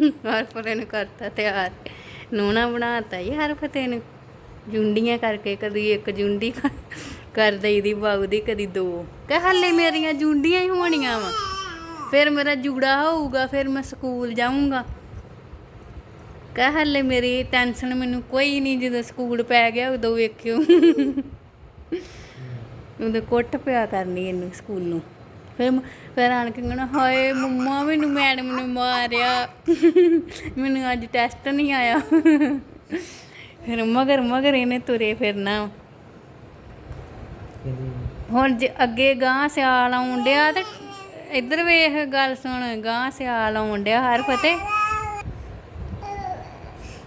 ਹਰ ਨੂੰ ਕਰਤਾ ਤਿਆਰ। ਨੂਣਾ ਬਣਾਤਾ ਹੀ ਹਰ ਫਤੇ ਨੂੰ। ਜੁੰਡੀਆਂ ਕਰਕੇ ਕਦੀ ਇੱਕ ਜੁੰਡੀ ਕਰ- ਕਰ ਦਈਦੀ ਬਾਊ ਦੀ ਕਦੀ ਦੋ। ਕਹ ਹੱਲੇ ਮੇਰੀਆਂ ਜੁੰਡੀਆਂ ਹੀ ਹੋਣੀਆਂ ਵਾ। ਫਿਰ ਮੇਰਾ ਜੂੜਾ ਹੋਊਗਾ, ਫਿਰ ਮੈਂ ਸਕੂਲ ਜਾਊਂਗਾ। ਕਹ ਹੱਲੇ ਮੇਰੀ ਟੈਨਸ਼ਨ ਮੈਨੂੰ ਕੋਈ ਨਹੀਂ ਜਦੋਂ ਸਕੂਲ ਪੈ ਗਿਆ ਉਦੋਂ ਵੇਖਿਓ। ਉਹਦੇ ਕੁੱਟ ਪਿਆ ਕਰਨੀ ਇਹਨੂੰ ਸਕੂਲ। ਨੂੰ ਫਿਰ ਫਿਰ ਆਣ ਕੇ ਕਹਿਣਾ ਹਾਏ ਮੰਮਾ, ਮੈਨੂੰ ਮੈਡਮ ਨੇ ਮਾਰਿਆ। ਮੈਨੂੰ ਅੱਜ ਟੈਸਟ ਨਹੀਂ ਆਇਆ। ਫਿਰ ਮਗਰ ਮਗਰ ਇਹਨੇ ਤੁਰੇ ਫਿਰਨਾ। ਹੁਣ ਜੇ ਅੱਗੇ ਗਾਂ ਸਿਆਲ ਆਉਣ ਡਿਆ ਤੇ ਇੱਧਰ ਵੇਖ ਗੱਲ ਸੁਣ ਗਾਂ ਸਿਆਲ ਆਉਣ ਡਿਆ ਹਰ ਫਤਿਹ।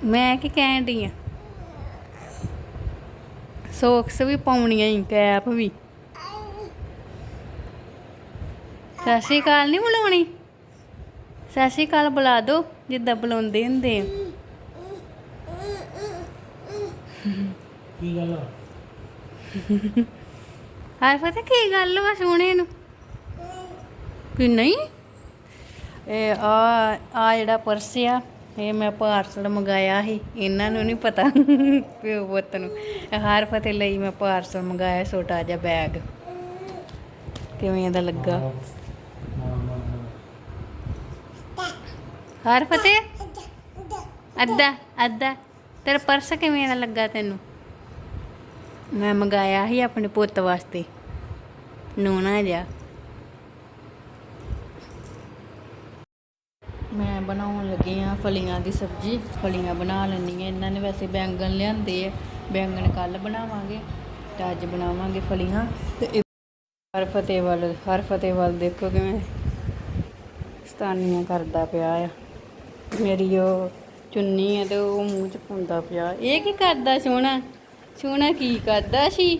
ਮੈਂ ਕੀ ਕਹਿਣ ਡਈ ਆ? ਸੋਕਸ ਵੀ ਪਾਉਣੀਆਂ ਹੀ ਕੈਪ ਵੀ। ਸਤਿ ਸ਼੍ਰੀ ਅਕਾਲ ਨਹੀਂ ਬੁਲਾਉਣੀ? ਸਤਿ ਸ਼੍ਰੀ ਅਕਾਲ ਬੁਲਾ ਦੋ ਜਿੱਦਾਂ ਬੁਲਾਉਂਦੇ ਹੁੰਦੇ ਆ। ਕੀ ਗੱਲ ਆ? ਹਾਏ ਪਤਾ ਕੀ ਗੱਲ ਵਾ ਸੋਹਣੇ ਨੂੰ? ਕਿ ਨਹੀਂ ਇਹ ਆ ਆ ਜਿਹੜਾ ਪਰਸ ਆ ਇਹ ਮੈਂ ਪਾਰਸਲ ਮੰਗਾਇਆ ਸੀ ਇਹਨਾਂ ਨੂੰ ਨਹੀਂ ਪਤਾ ਪਿਓ ਪੁੱਤ ਨੂੰ। ਹਰ ਫਤੇ ਲਈ ਮੈਂ ਪਾਰਸਲ ਮੰਗਾਇਆ ਛੋਟਾ ਜਿਹਾ ਬੈਗ। ਕਿਵੇਂ ਦਾ ਲੱਗਾ ਹਾਂ ਹਾਂ ਹਾਂ ਹਰ ਫਤੇ ਅੱਧਾ ਅੱਧਾ। ਤੇਰਾ ਪਰਸ ਕਿਵੇਂ ਦਾ ਲੱਗਾ ਤੈਨੂੰ? ਮੈਂ ਮੰਗਾਇਆ ਸੀ ਆਪਣੇ ਪੁੱਤ ਵਾਸਤੇ। ਨੂਣਾ ਜਿਹਾ ਮੈਂ ਬਣਾਉਣ ਲੱਗੀ ਆ ਫਲੀਆਂ ਦੀ ਸਬਜ਼ੀ। ਫਲੀਆਂ ਬਣਾ ਲੈਣੀ ਆ। ਇਹਨਾਂ ਨੇ ਵੈਸੇ ਬੈਂਗਣ ਲਿਆਂਦੇ ਆ। ਬੈਂਗਣ ਕੱਲ ਬਣਾਵਾਂਗੇ ਤੇ ਅੱਜ ਬਣਾਵਾਂਗੇ ਫਲੀਆਂ। ਤੇ ਇਹ ਹਰ ਫਤਿਹ ਵੱਲ ਹਰ ਫਤਿਹ ਵੱਲ ਦੇਖੋ ਕਿਵੇਂ ਸਤਾਨੀਆਂ ਕਰਦਾ ਪਿਆ ਆ। ਮੇਰੀ ਉਹ ਚੁੰਨੀ ਹੈ ਤੇ ਉਹ ਮੂੰਹ ਚ ਪਾਉਂਦਾ ਪਿਆ। ਇਹ ਕੀ ਕਰਦਾ ਸੋਹਣਾ? ਸੋਹਣਾ ਕੀ ਕਰਦਾ ਸੀ?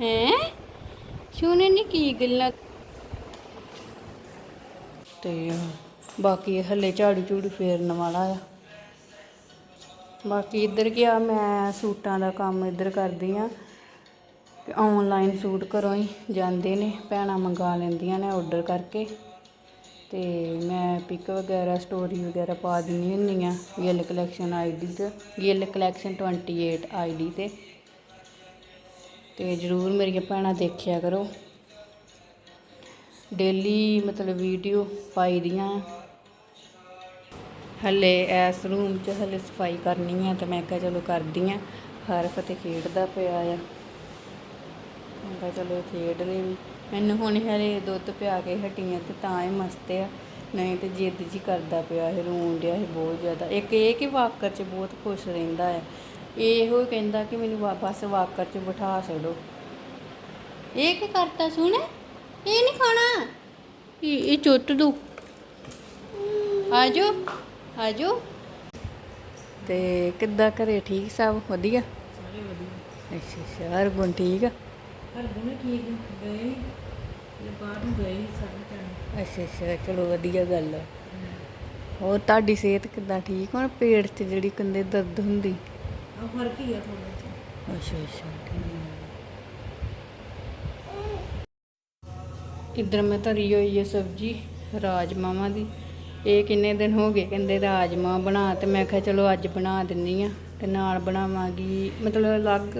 ਹੈ? ਸੋਹਣੇ ਨੇ ਕੀ ਗੱਲਾਂ ਤੇ ਬਾਕੀ ਹੱਲੇ ਝਾੜੂ ਝੂੜੂ ਫੇਰਨ ਵਾਲਾ ਆ। ਬਾਕੀ ਇੱਧਰ ਗਿਆ ਮੈਂ ਸੂਟਾਂ ਦਾ ਕੰਮ ਇੱਧਰ ਕਰਦੀ ਆ। ਆਨਲਾਈਨ ਸੂਟ ਘਰੋਂ ਹੀ ਜਾਂਦੇ ਨੇ, ਭੈਣਾਂ ਮੰਗਾ ਲੈਂਦੀਆਂ ਨੇ ਆਰਡਰ ਕਰਕੇ। ਅਤੇ ਮੈਂ ਪਿਕ ਵਗੈਰਾ ਸਟੋਰੀ ਵਗੈਰਾ ਪਾ ਦਿੰਦੀ ਹੁੰਦੀ ਹਾਂ, ਗਿੱਲ ਕਲੈਕਸ਼ਨ ਆਈਡੀ ਤੇ, ਗਿੱਲ ਕਲੈਕਸ਼ਨ 28 ਆਈਡੀ ਤੇ। ਅਤੇ ਜਰੂਰ ਮੇਰੀਆਂ ਭੈਣਾਂ ਦੇਖਿਆ ਕਰੋ। ਡੇਲੀ ਮਤਲਬ ਵੀਡੀਓ ਪਾਈ ਦੀਆਂ। ਹੱਲੇ ਇਸ ਰੂਮ 'ਚ ਹੱਲੇ ਸਫ਼ਾਈ ਕਰਨੀ ਹੈ ਤਾਂ ਮੈਂ ਕਿਹਾ ਚਲੋ ਕਰਦੀ ਹਾਂ ਹਰ ਫਤੇ ਖੇਡਦਾ ਪਿਆ ਆ। ਮੈਂ ਕਿਹਾ ਚਲੋ ਖੇਡ ਲੈ ਵੀ। ਮੈਨੂੰ ਹੁਣ ਹਰੇ ਦੁੱਧ ਪਿਆ ਕੇ ਹਟੀਆਂ ਤੇ ਤਾਂ ਹੀ ਮਸਤ ਆ। ਨਹੀਂ ਤੇ ਜਿੱਦ ਜੀ ਕਰਦਾ ਪਿਆ ਇਹ ਰੋਣ ਡਿਆ ਇਹ ਬਹੁਤ ਜ਼ਿਆਦਾ। ਇੱਕ ਇਹ ਕਿ ਵਾਕਰ 'ਚ ਬਹੁਤ ਖੁਸ਼ ਰਹਿੰਦਾ ਹੈ। ਇਹੋ ਕਹਿੰਦਾ ਕਿ ਮੈਨੂੰ ਵਾ- ਬਸ ਵਾਕਰ 'ਚ ਬਿਠਾ ਛੱਡੋ। ਇਹ ਕੀ ਕਰਤਾ ਸੁਣ ਇਹ ਨਹੀਂ ਖਾਣਾ? ਇਹ ਇਹ ਚੁੱਟ ਦੋ। ਆਜੋ ਆਜੋ। ਤੇ ਕਿੱਦਾਂ ਘਰੇ ਠੀਕ ਸਭ? ਵਧੀਆ? ਸਾਰੇ ਵਧੀਆ। ਅੱਛਾ ਅੱਛਾ ਹਰਗੁਣ ਠੀਕ ਆ? ਹਰ ਦਿਨ ਠੀਕ ਗਏ ਇਹ ਬਾਹਰ ਨੂੰ ਗਏ ਸੀ ਸਾਰੇ ਜਾਣੇ। ਅੱਛਾ ਅੱਛਾ ਚਲੋ ਵਧੀਆ ਗੱਲ ਆ। ਹੋਰ ਤੁਹਾਡੀ ਸਿਹਤ ਕਿੱਦਾਂ ਠੀਕ ਹੁਣ ਪੇਟ 'ਚ ਜਿਹੜੀ ਕੰਦੇ ਦਰਦ ਹੁੰਦੀ। ਆ ਫ਼ਰਕ ਹੀ ਆ ਥੋੜਾ ਜਿਹਾ। ਅੱਛਾ ਅੱਛਾ ਇੱਧਰ ਮੈਂ ਧਰੀ ਹੋਈ ਹੈ ਸਬਜੀ ਰਾਜਮਾਵਾਂ ਦੀ। ਇਹ ਕਿੰਨੇ ਦਿਨ ਹੋ ਗਏ ਕਹਿੰਦੇ ਰਾਜਮਾ ਬਣਾ ਤੇ ਮੈਂ ਕਿਹਾ ਚਲੋ ਅੱਜ ਬਣਾ ਦਿੰਨੀ ਆ ਤੇ ਨਾਲ ਬਣਾਵਾਂਗੀ ਮਤਲਬ ਅਲੱਗ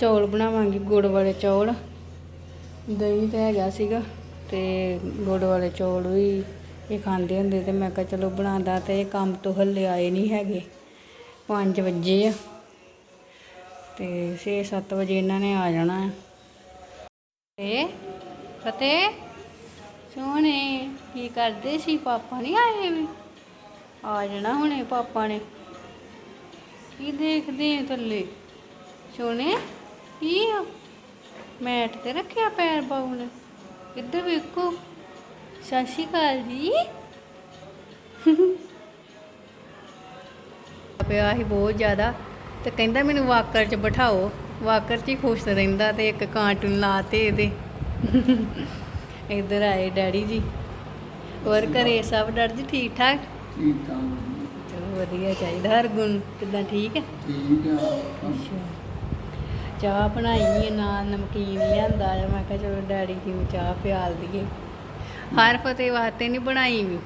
ਚੌਲ ਬਣਾਵਾਂਗੀ, ਗੁੜ ਵਾਲੇ ਚੌਲ। ਦਹੀਂ ਤਾਂ ਹੈਗਾ ਸੀਗਾ ਤੇ ਗੁੜ ਵਾਲੇ ਚੌਲ ਵੀ ਇਹ ਖਾਂਦੇ ਹੁੰਦੇ ਤੇ ਮੈਂ ਕਿਹਾ ਚਲੋ ਬਣਾਉਂਦਾ ਤੇ ਇਹ ਕੰਮ ਤੋਂ ਹੱਲੇ ਆਏ ਨਹੀਂ ਹੈਗੇ। 5 ਵਜੇ ਆ ਤੇ 6-7 ਵਜੇ ਇਹਨਾਂ ਨੇ ਆ ਜਾਣਾ ਤੇ ਫਤਿਹ, ਸੋਹਣੇ, ਕੀ ਕਰਦੇ ਸੀ? ਪਾਪਾ ਨਹੀਂ ਆਏ ਵੀ? ਆ ਜਾਣਾ ਹੁਣੇ ਪਾਪਾ ਨੇ। ਕੀ ਦੇਖਦੇ ਆ ਥੱਲੇ? ਸੋਹਣੇ? ਕੀ ਆ? ਮੈਟ ਤੇ ਰੱਖਿਆ ਪੈਰ ਬਾਉ ਨੇ। ਇੱਧਰ ਵੇਖੋ। ਸਤਿ ਸ਼੍ਰੀ ਅਕਾਲ ਜੀ। ਪਿਆ ਸੀ ਬਹੁਤ ਜ਼ਿਆਦਾ ਤੇ ਕਹਿੰਦਾ ਮੈਨੂੰ ਵਾਕਰ 'ਚ ਬਿਠਾਓ। ਵਾਕਰ 'ਚ ਹੀ ਖੁਸ਼ ਰਹਿੰਦਾ ਤੇ ਇੱਕ ਕਾਰਟੂਨ ਲਾਤੇ ਇਹਦੇ। ਇੱਧਰ ਆਏ ਡੈਡੀ ਜੀ। ਹੋਰ ਘਰੇ ਸਭ ਡਰ ਜੀ ਠੀਕ ਠਾਕ? ਠੀਕ ਆ ਚਲੋ ਵਧੀਆ ਚਾਹੀਦਾ ਹਰ ਗੁਣ ਕਿਦਾਂ ਠੀਕ ਹੈ? ਠੀਕ ਆ। ਅੱਛਾ। ਚਾਹ ਬਣਾਈ ਹੈ ਨਾਲ ਨਮਕੀਨ ਲਿਆਂਦਾ ਆ। ਮੈਂ ਕਿਹਾ ਚਲੋ ਡੈਡੀ ਜੀ ਨੂੰ ਚਾਹ ਪਿਆਲ ਦਈਏ। ਹਰ ਫਤਿਹ ਵਾਸਤੇ ਨਹੀਂ ਬਣਾਈ ਵੀ।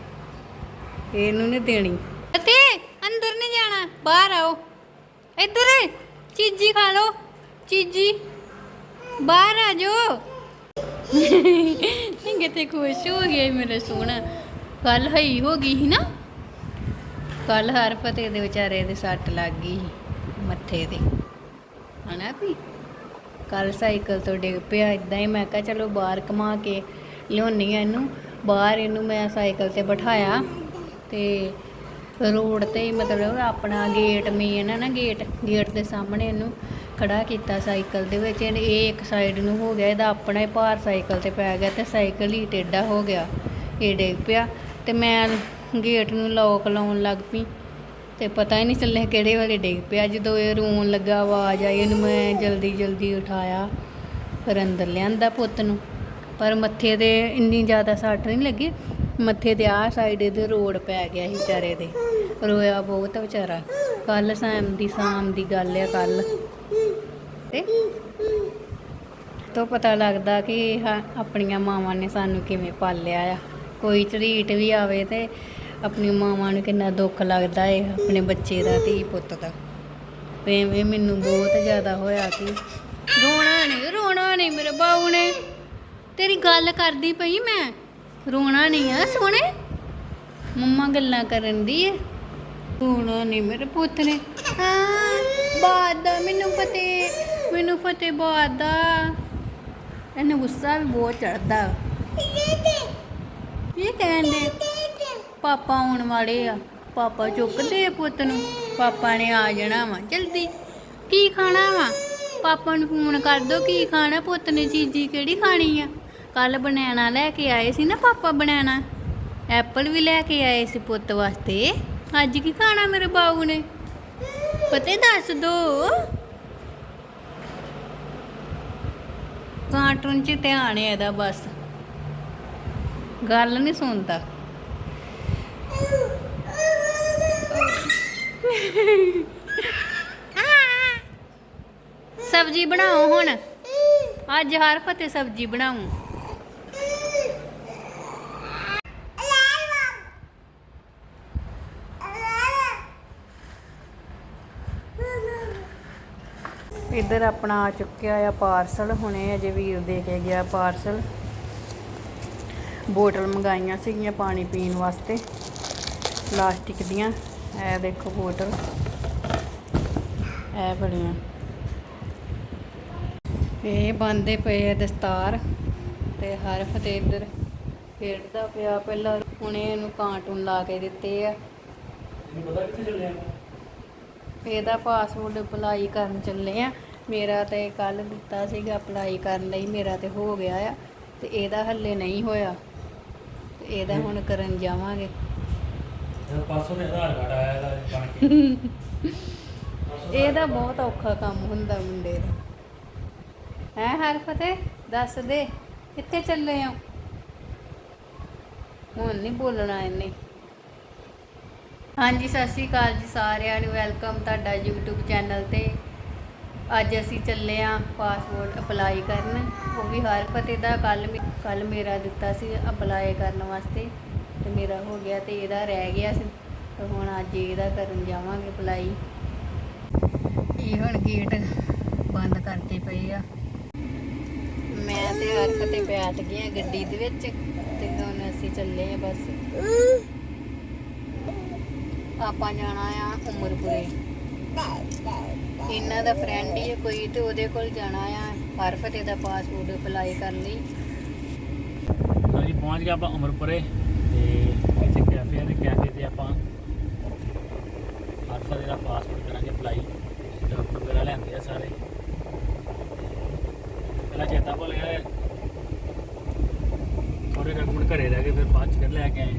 ਇਹਨੂੰ ਨਹੀਂ ਦੇਣੀ। ਅਤੇ ਅੰਦਰ ਨਹੀਂ ਜਾਣਾ, ਬਾਹਰ ਆਓ। ਇੱਧਰ ਚੀਜੀ ਖਾ ਲਓ, ਚੀਜੀ। ਬਾਹਰ ਆ ਜਾਓ। ਕਿਤੇ ਖੁਸ਼ ਹੋ ਗਿਆ ਈ ਮੇਰਾ ਸੋਹਣਾ। ਕੱਲ ਹਈ ਹੋ ਗਈ ਸੀ ਨਾ। ਕੱਲ ਹਰ ਫਤਿਹ ਦੇ ਵਿਚਾਰੇ ਦੇ ਸੱਟ ਲੱਗ ਗਈ ਮੱਥੇ ਤੇ। ਹਨਾ ਵੀ? ਕੱਲ ਸਾਈਕਲ ਤੋਂ ਡਿੱਗ ਪਿਆ ਇਦਾਂ ਹੀ ਮੈਂ ਕਿਹਾ ਚਲੋ ਬਾਹਰ ਘੁਮਾ ਕੇ ਲਿਆਉਣੀ ਆ ਇਹਨੂੰ। ਬਾਹਰ ਇਹਨੂੰ ਮੈਂ ਸਾਈਕਲ ਤੇ ਬਿਠਾਇਆ ਤੇ ਰੋਡ ਤੇ ਹੀ ਮਤਲਬ ਆਪਣਾ ਗੇਟ ਮੇਨ ਹੈ ਨਾ ਗੇਟ ਗੇਟ ਦੇ ਸਾਹਮਣੇ ਇਹਨੂੰ ਖੜਾ ਕੀਤਾ ਸਾਈਕਲ ਦੇ ਵਿੱਚ। ਇਹ ਇੱਕ ਸਾਈਡ ਨੂੰ ਹੋ ਗਿਆ, ਇਹਦਾ ਆਪਣਾ ਹੀ ਭਾਰ ਸਾਈਕਲ ਤੇ ਪੈ ਗਿਆ ਤੇ ਸਾਈਕਲ ਹੀ ਟੇਢਾ ਹੋ ਗਿਆ, ਇਹ ਡਿੱਗ ਪਿਆ ਤੇ ਮੈਂ ਗੇਟ ਨੂੰ ਲੌਕ ਲਾਉਣ ਲੱਗ ਪਈ। ਤੇ ਪਤਾ ਹੀ ਨਹੀਂ ਚੱਲਿਆ ਕਿਹੜੇ ਵੇਲੇ ਡਿੱਗ ਪਿਆ। ਜਦੋਂ ਇਹ ਰੋਣ ਲੱਗਾ ਆਵਾਜ਼ ਆਈ ਇਹਨੂੰ ਮੈਂ ਜਲਦੀ ਜਲਦੀ ਉਠਾਇਆ ਫਿਰ ਅੰਦਰ ਲਿਆਂਦਾ ਪੁੱਤ ਨੂੰ। ਪਰ ਮੱਥੇ ਤੇ ਇੰਨੀ ਜ਼ਿਆਦਾ ਸੱਟ ਨਹੀਂ ਲੱਗੀ। ਮੱਥੇ ਤੇ ਆਹ ਸਾਈਡ ਇਹਦੇ ਰੋੜ ਪੈ ਗਿਆ ਸੀ ਵਿਚਾਰੇ ਦੇ। ਰੋਇਆ ਬਹੁਤ ਵਿਚਾਰਾ। ਕੱਲ ਸ਼ਾਮ ਦੀ ਸ਼ਾਮ ਦੀ ਗੱਲ ਆ ਕੱਲ ਤੇ ਤੋਂ ਪਤਾ ਲੱਗਦਾ ਕਿ ਹਾਂ, ਆਪਣੀਆਂ ਮਾਵਾਂ ਨੇ ਸਾਨੂੰ ਕਿਵੇਂ ਪਾਲਿਆ ਆ। ਕੋਈ ਝਰੀਟ ਵੀ ਆਵੇ ਤੇ ਆਪਣੀ ਮਾਵਾਂ ਨੂੰ ਕਿੰਨਾ ਦੁੱਖ ਲੱਗਦਾ ਏ, ਆਪਣੇ ਬੱਚੇ ਦਾ, ਧੀ ਪੁੱਤ ਦਾ। ਐਵੇਂ ਮੈਨੂੰ ਬਹੁਤ ਜ਼ਿਆਦਾ ਹੋਇਆ ਕਿ ਰੋਣਾ ਨਹੀਂ ਰੋਣਾ ਨਹੀਂ ਮੇਰੇ ਬਾਊ ਨੇ। ਤੇਰੀ ਗੱਲ ਕਰਦੀ ਪਈ ਮੈਂ। ਰੋਣਾ ਨਹੀਂ ਆ, ਸੋਹਣੇ। ਮੰਮਾ ਗੱਲਾਂ ਕਰਨ ਦੀ ਏ। ਰੋਣਾ ਨਹੀਂ ਮੇਰੇ ਪੁੱਤ ਨੇ। ਬਾਦ ਦਾ ਮੈਨੂੰ ਫਤਿਹ ਮੈਨੂੰ ਫਤਿਹ ਬਾਦ ਦਾ। ਇਹਨੂੰ ਗੁੱਸਾ ਵੀ ਬਹੁਤ ਚੜਦਾ ਕੀ ਕਹਿੰਦੇ ਪਾਪਾ ਆਉਣ ਵਾਲੇ ਆ। ਪਾਪਾ ਚੁੱਕਦੇ ਆ ਪੁੱਤ ਨੂੰ। ਪਾਪਾ ਨੇ ਆ ਜਾਣਾ ਵਾ। ਜਲਦੀ। ਕੀ ਖਾਣਾ ਵਾ? ਪਾਪਾ ਨੂੰ ਫੋਨ ਕਰ ਦੋ। ਕੀ ਖਾਣਾ? ਪੁੱਤ ਨੇ ਚੀਜ਼ੀ ਕਿਹੜੀ ਖਾਣੀ ਆ? ਕੱਲ ਬਨਾਨਾ ਲੈ ਕੇ ਆਏ ਸੀ ਨਾ ਪਾਪਾ ਬਨਾਨਾ ਐਪਲ ਵੀ ਲੈ ਕੇ ਆਏ ਸੀ ਪੁੱਤ ਵਾਸਤੇ। ਅੱਜ ਕੀ ਖਾਣਾ ਮੇਰੇ ਬਾਬੂ ਨੇ? ਪਤੇ ਦੱਸ ਦੋ। ਕਾਰਟੂਨ 'ਚ ਧਿਆਨ ਹੈ ਇਹਦਾ ਬਸ। ਗੱਲ ਨਹੀਂ ਸੁਣਦਾ। ਸਬਜੀ ਬਣਾਓ ਹੁਣ। ਅੱਜ ਹਰ ਫਤੇ ਸਬਜੀ ਬਣਾਉ। ਇੱਧਰ ਆਪਣਾ ਆ ਚੁੱਕਿਆ ਆ ਪਾਰਸਲ। ਹੁਣੇ ਅਜੇ ਵੀਰ ਦੇ ਕੇ ਗਿਆ ਪਾਰਸਲ। ਬੋਟਲ ਮੰਗਾਈਆਂ ਸੀਗੀਆਂ ਪਾਣੀ ਪੀਣ ਵਾਸਤੇ। ਪਲਾਸਟਿਕ ਦੀਆਂ। ਇਹ ਦੇਖੋ ਬੋਟਲ। ਇਹ ਬੜੀਆਂ ਇਹ ਬੰਦੇ ਪਏ ਆ ਦਸਤਾਰ ਤੇ ਹਰ ਫਤਿਹ ਇੱਧਰ ਖੇਡਦਾ ਪਿਆ ਪਹਿਲਾਂ ਹੁਣੇ ਇਹਨੂੰ ਕਾਰਟੂਨ ਲਾ ਕੇ ਦਿੱਤੇ ਆ। ਇਹਦਾ ਪਾਸਵਰਡ ਅਪਲਾਈ ਕਰਨ ਚੱਲੇ ਆ। ਮੇਰਾ ਤੇ ਕੱਲ ਦਿੱਤਾ ਸੀਗਾ ਅਪਲਾਈ ਕਰਨ ਲਈ। ਮੇਰਾ ਤੇ ਹੋ ਗਿਆ ਆ। ਤੇ ਇਹਦਾ ਹੱਲੇ ਨਹੀਂ ਹੋਇਆ। ਤੇ ਇਹਦਾ ਹੁਣ ਕਰਨ ਜਾਵਾਂਗੇ। ਜਦ ਪਾਸੋਂ ਦੇ ਆਧਾਰ ਕਾਰਡ ਆਇਆ ਇਹਦਾ ਬਣ ਕੇ। ਇਹਦਾ ਬਹੁਤ ਔਖਾ ਕੰਮ ਹੁੰਦਾ ਮੁੰਡੇ ਦਾ। ਹੈ ਹਰ ਦੱਸ ਦੇ, ਕਿੱਥੇ ਚੱਲੇ ਆ? ਹੁਣ ਨਹੀਂ ਬੋਲਣਾ ਇਹਨੇ। ਹਾਂਜੀ, ਸਤਿ ਸ਼੍ਰੀ ਅਕਾਲ ਜੀ ਸਾਰਿਆਂ ਨੂੰ। ਵੈਲਕਮ ਤੁਹਾਡਾ YouTube ਚੈਨਲ ਤੇ। ਅੱਜ ਅਸੀਂ ਚੱਲੇ ਆ ਪਾਸਪੋਰਟ ਅਪਲਾਈ ਕਰਨ। ਉਹ ਵੀ ਹਰ ਫਤਿਹ ਦਾ ਕੱਲ ਕੱਲ ਮੇਰਾ ਦਿੱਤਾ ਸੀ ਅਪਲਾਈ ਕਰਨ ਵਾਸਤੇ। ਤੇ ਮੇਰਾ ਹੋ ਗਿਆ ਤੇ ਇਹਦਾ ਰਹਿ ਗਿਆ ਸੀ। ਤੇ ਹੁਣ ਅੱਜ ਇਹਦਾ ਕਰਨ ਜਾਵਾਂਗੇ ਅਪਲਾਈ ਇਹ ਹੁਣ ਗੇਟ ਬੰਦ ਕਰਕੇ ਪਏ ਆ। ਮੈਂ ਤੇ ਹਰ ਫਤਿਹ ਬੈਠ ਗਏ ਆ ਗੱਡੀ ਦੇ ਵਿੱਚ ਤੇ ਹੁਣ ਅਸੀਂ ਚੱਲੇ ਆ ਬਸ। ਆਪਾਂ ਜਾਣਾ ਆ ਉਮਰਪੁਰੇ। ਇਹਨਾਂ ਦਾ ਫਰੈਂਡ ਹੀ ਕੋਈ ਤੇ ਉਹਦੇ ਕੋਲ ਜਾਣਾ ਆ। ਹਰ ਫਤਿਹ ਦਾ ਪਾਸਪੋਰਟ ਅਪਲਾਈ ਕਰਨ ਲਈ। ਅਸੀਂ ਪਹੁੰਚ ਗਏ ਆਪਾਂ ਅਮਰਪੁਰੇ ਤੇ ਇੱਥੇ ਕੈਫੇ ਆ ਤੇ ਕੈਫੇ ਤੇ ਆਪਾਂ ਹਰ ਫਰੇ ਦਾ ਪਾਸਪੋਰਟ ਕਰਾਂਗੇ ਅਪਲਾਈ ਡਾਕਟਰ ਵਗੈਰਾ ਲੈਂਦੇ ਆ ਸਾਰੇ। ਪਹਿਲਾਂ ਚੇਤਾ ਭੁੱਲ ਗਿਆ। ਥੋੜੇ ਡਾਕੂਮੈਂਟ ਘਰੇ ਰਹਿ ਗਏ ਫਿਰ ਬਾਅਦ ਚ ਫਿਰ ਲੈ ਕੇ ਆਏ।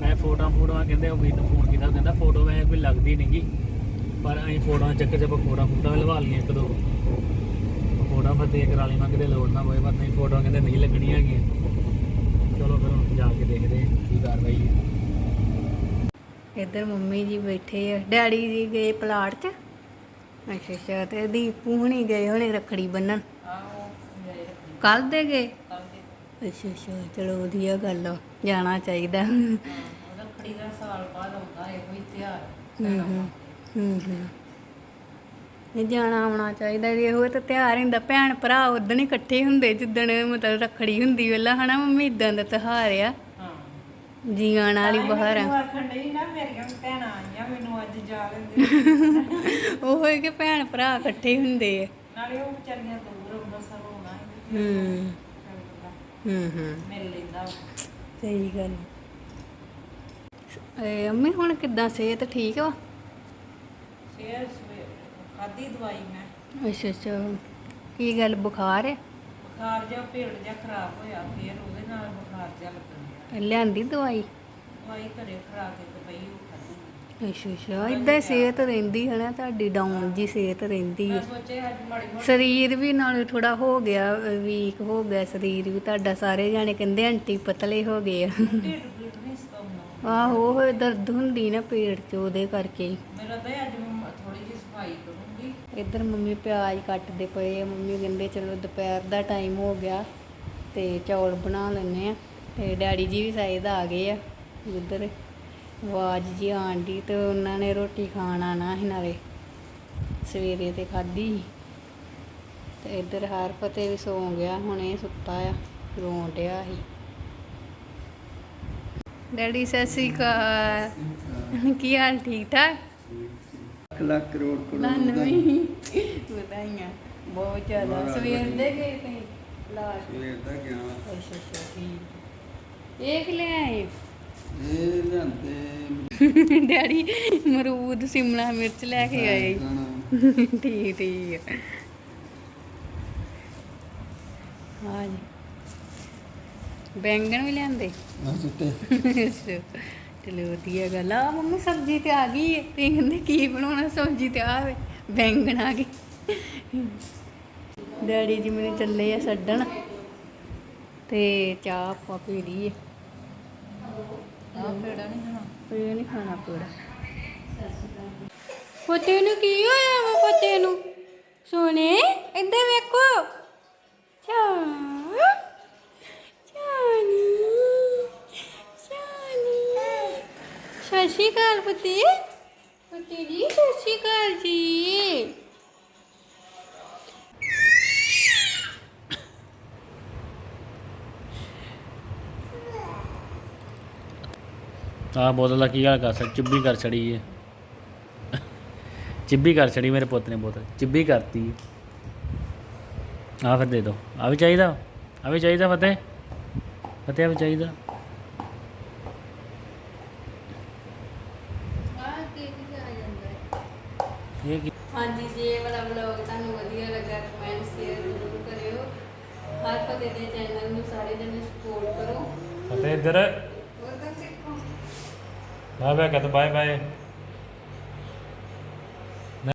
ਮੈਂ ਫੋਟੋਆਂ ਫੋਟੋਆਂ ਕਹਿੰਦੇ ਉਹ ਵੀ ਨੂੰ ਫੋਨ ਕੀਤਾ ਕਹਿੰਦਾ ਫੋਟੋ ਵੈਸੇ ਕੋਈ ਲੱਗਦੀ ਨਹੀਂਗੀ ਪਰ ਅਸੀਂ ਫੋਟੋਆਂ ਚੱਕਰ ਚ ਆਪਾਂ ਫੋਟੋਆਂ ਫੋਟੋਆਂ ਲਵਾ ਲਈਆਂ ਇੱਕ ਦੋ। ਫੋਟੋਆਂ ਫਤੇ ਕਰਾ ਲਈ, ਮੈਂ ਕਿਤੇ ਲੋੜ ਨਾ ਹੋਏ ਪਰ ਨਹੀਂ, ਫੋਟੋਆਂ ਕਹਿੰਦੇ ਨਹੀਂ ਲੱਗਣੀਆਂ ਹੈਗੀਆਂ। ਚਲੋ ਫਿਰ ਹੁਣ ਜਾ ਕੇ ਦੇਖਦੇ ਹਾਂ ਕੀ ਕਾਰਵਾਈ ਹੈ। ਇੱਧਰ ਮੰਮੀ ਜੀ ਬੈਠੇ ਆ। ਡੈਡੀ ਜੀ ਗਏ ਪਲਾਟ 'ਚ। ਅੱਛਾ ਅੱਛਾ ਤੇ ਦੀਪੂ ਹੁਣੀ ਗਏ ਹੁਣੇ ਰੱਖੜੀ ਬੰਨਣ। ਕੱਲ ਦੇ ਗਏ? ਅੱਛਾ ਅੱਛਾ ਚਲੋ ਵਧੀਆ ਗੱਲ ਆ। ਜਾਣਾ ਚਾਹੀਦਾ। ਰੱਖੜੀ ਦਾ ਸਾਲ ਬਾਅਦ ਆਉਂਦਾ ਇਹੋ ਹੀ ਹੂੰ ਹੂੰ ਹੂੰ। ਇਹ ਜਾਣਾ ਆਉਣਾ ਚਾਹੀਦਾ ਇਹੋ ਤਾਂ ਤਿਉਹਾਰ ਹੁੰਦਾ ਭੈਣ ਭਰਾ ਉਦੋਂ ਇਕੱਠੇ ਹੁੰਦੇ ਜਿੱਦਣ ਮਤਲਬ ਰੱਖੜੀ ਹੁੰਦੀ ਵੇਲਾ ਹਨਾ ਮੰਮੀ? ਇਦਾਂ ਦਾ ਤਿਉਹਾਰ ਆ। ਹਾਂ। ਜੀਣ ਵਾਲੀ ਬਹਾਰ ਆ। ਜਾ ਉਹ ਹੈ ਕਿ ਭੈਣ ਭਰਾ ਇਕੱਠੇ ਹੁੰਦੇ ਆ। ਨਾਲੇ ਉਹ ਵਿਚਾਰੀਆਂ ਦੂਰ ਅੰਮ੍ਰਿਤਸਰ ਹੋਣਾ ਹੂੰ। ਹੂੰ ਹੂੰ। ਮਿਲ ਲੈਂਦਾ ਸਹੀ ਗੱਲ ਏ ਅੰਮੀ ਹੁਣ ਕਿੱਦਾਂ? ਸਿਹਤ ਠੀਕ ਵਾ? ਸਵੇ ਖਾਦੀ ਦਵਾਈ ਮੈਂ। ਅੱਛਾ ਅੱਛਾ। ਕੀ ਗੱਲ ਬੁਖਾਰ ਹੈ ਬੁਖਾਰ ਜਿਹਾ ਭੇੜ ਜਿਹਾ ਖਰਾਬ ਹੋਇਆ ਫੇਰ ਉਹਦੇ ਨਾਲ ਬੁਖਾਰ ਜਿਹਾ ਲੱਗਣ ਡਿਆ। ਲਿਆਂਦੀ ਦਵਾਈ? ਦਵਾਈ ਘਰੇ ਖਰਾ ਕੇ ਤੇ ਪਈ ਉਹ ਖਾਦੀ ਅੱਛਾ ਅੱਛਾ। ਇਦਾਂ ਹੀ ਸਿਹਤ ਰਹਿੰਦੀ ਹੈ ਨਾ ਤੁਹਾਡੀ ਡਾਊਨ ਜੀ ਸਿਹਤ ਰਹਿੰਦੀ ਮੈਂ ਹੈ। ਸੋਚੇ ਅੱਜ ਮਾੜੀ ਮੋਟੀ ਸਰੀਰ ਵੀ ਨਾਲ ਥੋੜਾ ਹੋ ਗਿਆ ਵੀਕ ਹੋ ਗਿਆ ਸਰੀਰ ਵੀ। ਤੁਹਾਡਾ ਸਾਰੇ ਜਾਣੇ ਕਹਿੰਦੇ ਆਂਟੀ ਪਤਲੇ ਹੋ ਗਏ ਆ। ਢਿੱਡ ਪੀੜ ਨਹੀਂ ਸਤਾਉਣਾ ਆਹੋ ਉਹ ਦਰਦ ਹੁੰਦੀ ਨਾ ਪੇਟ 'ਚ ਉਹਦੇ ਕਰਕੇ। ਮੇਰਾ ਤਾਂ ਇਹ ਅੱਜ ਮੈਂ ਥੋੜੀ ਜਿਹੀ ਸਫ਼ਾਈ ਕਰੂੰਗੀ ਇੱਧਰ ਮੰਮੀ ਪਿਆਜ਼ ਕੱਟਦੇ ਪਏ ਆ। ਮੰਮੀ ਕਹਿੰਦੇ ਚਲੋ ਦੁਪਹਿਰ ਦਾ ਟਾਈਮ ਹੋ ਗਿਆ ਤੇ ਚੌਲ ਬਣਾ ਲੈਨੇ ਆ। ਤੇ ਡੈਡੀ ਜੀ ਵੀ ਸ਼ਾਇਦ ਆ ਗਏ ਆ ਉੱਧਰ ਆਵਾਜ਼ ਜੀ ਆਣ ਦੀ ਤੇ ਉਹਨਾਂ ਨੇ ਰੋਟੀ ਖਾਣ ਆਣਾ ਸੀ ਨਾਲੇ। ਸਵੇਰੇ ਤੇ ਖਾਧੀ ਸੀ। ਤੇ ਇੱਧਰ ਹਰ ਫਤਿਹ ਵੀ ਸੌਂ ਗਿਆ, ਹੁਣ ਇਹ ਸੁੱਤਾ ਆ, ਰੋਣ ਡਿਆ ਸੀ। ਡੈਡੀ ਸਤਿ ਸ਼੍ਰੀ ਅਕਾਲ। ਕੀ ਹਾਲ ਠੀਕ ਠਾਕ ਲੱਖ ਲੱਖ ਕਰੋੜ ਕਰੋੜ ਤੁਹਾਨੂੰ ਵੀ ਵਧਾਈਆਂ। ਬਹੁਤ ਜ਼ਿਆਦਾ। ਸਵੇਰ ਦੇ ਗਏ ਤੇ ਲਾਸ਼ ਸਵੇਰ ਦਾ ਗਿਆ। ਅੱਛਾ ਅੱਛਾ ਠੀਕ। ਇਹ ਕਿ ਲੈ ਆਏ? ਇਹ ਲਿਆਂਦੇ। ਡੈਡੀ ਮਰੂਦ ਸਿਮਲਾ ਮਿਰਚ ਲੈ ਕੇ ਆਏ। ਠੀਕ ਠੀਕ ਹਾਂ ਜੀ। ਬੈਂਗਣ ਵੀ ਲਿਆਂਦੇ? ਆਹ ਸੁੱਤੇ ਅੱਛਾ। ਚਲੋ ਵਧੀਆ ਗੱਲ ਆ। ਮੰਮੀ ਸਬਜ਼ੀ ਤੇ ਆ ਗਈ ਹੈ ਤੇ ਕਹਿੰਦੇ ਕੀ ਬਣਾਉਣਾ? ਸਬਜ਼ੀ ਤੇ ਆ ਵੇ ਬੈਂਗਣ ਆ ਗਏ। ਡੈਡੀ ਜੀ ਮੇਰੇ ਚੱਲੇ ਆ ਛੱਡਣ ਤੇ ਚਾਹ ਆਪਾਂ ਪੀ ਲਈ ਹੈ ਆਹ ਪੇੜਾ ਨਹੀਂ ਖਾਣਾ? ਇਹ ਨਹੀਂ ਖਾਣਾ ਪੂਰਾ ਪੋਤੇ ਨੂੰ ਕੀ ਹੋਇਆ ਵਾ ਪੋਤੇ ਨੂੰ? ਸੋਨੇ ਇੱਧਰ ਵੇਖੋ। ਚਾ ਚਾਨੀ ਸਤਿ ਸ਼੍ਰੀ ਅਕਾਲ ਪੁੱਤੀ। ਪੁੱਤੀ ਜੀ, ਸਤਿ ਸ਼੍ਰੀ ਅਕਾਲ ਜੀ। ਆਹ ਬੋਤਲ ਦਾ ਕੀ ਹਾਲ ਕਰ ਸਕ ਚਿੱਬੀ ਕਰ ਛੜੀ ਏ। ਚਿੱਬੀ ਕਰ ਛੜੀ ਮੇਰੇ ਪੁੱਤ ਨੇ ਬੋਤਲ। ਚਿੱਬੀ ਕਰਤੀ ਆ ਫਿਰ ਦੇ ਦੋ। ਆ ਵੀ ਚਾਹੀਦਾ? ਆ ਵੀ ਚਾਹੀਦਾ ਫਤਿਹ? ਫਤਿਹ ਆ ਵੀ ਚਾਹੀਦਾ ਆਹ ਕੇਕ ਆ ਜਾਂਦਾ ਹੈ ਇਹ ਕੀ ਹਾਂਜੀ ਜੀ ਇਹ ਵਾਲਾ ਵਲੌਗ ਤੁਹਾਨੂੰ ਵਧੀਆ ਲੱਗਾ ਕਮੈਂਟ ਸ਼ੇਅਰ ਜ਼ਰੂਰ ਕਰਿਓ। ਹਰ ਫਤਿਹ ਦੇ ਚੈਨਲ ਨੂੰ ਸਾਰੇ ਜਣੇ ਸਪੋਰਟ ਕਰੋ। ਫਤਿਹ ਇੱਧਰ। ਹੋਰ ਤਾਂ ਸਿੱਖੋ। ਬਾਏ ਬਾਏ ਕਹਤ ਬਾਏ ਬਾਏ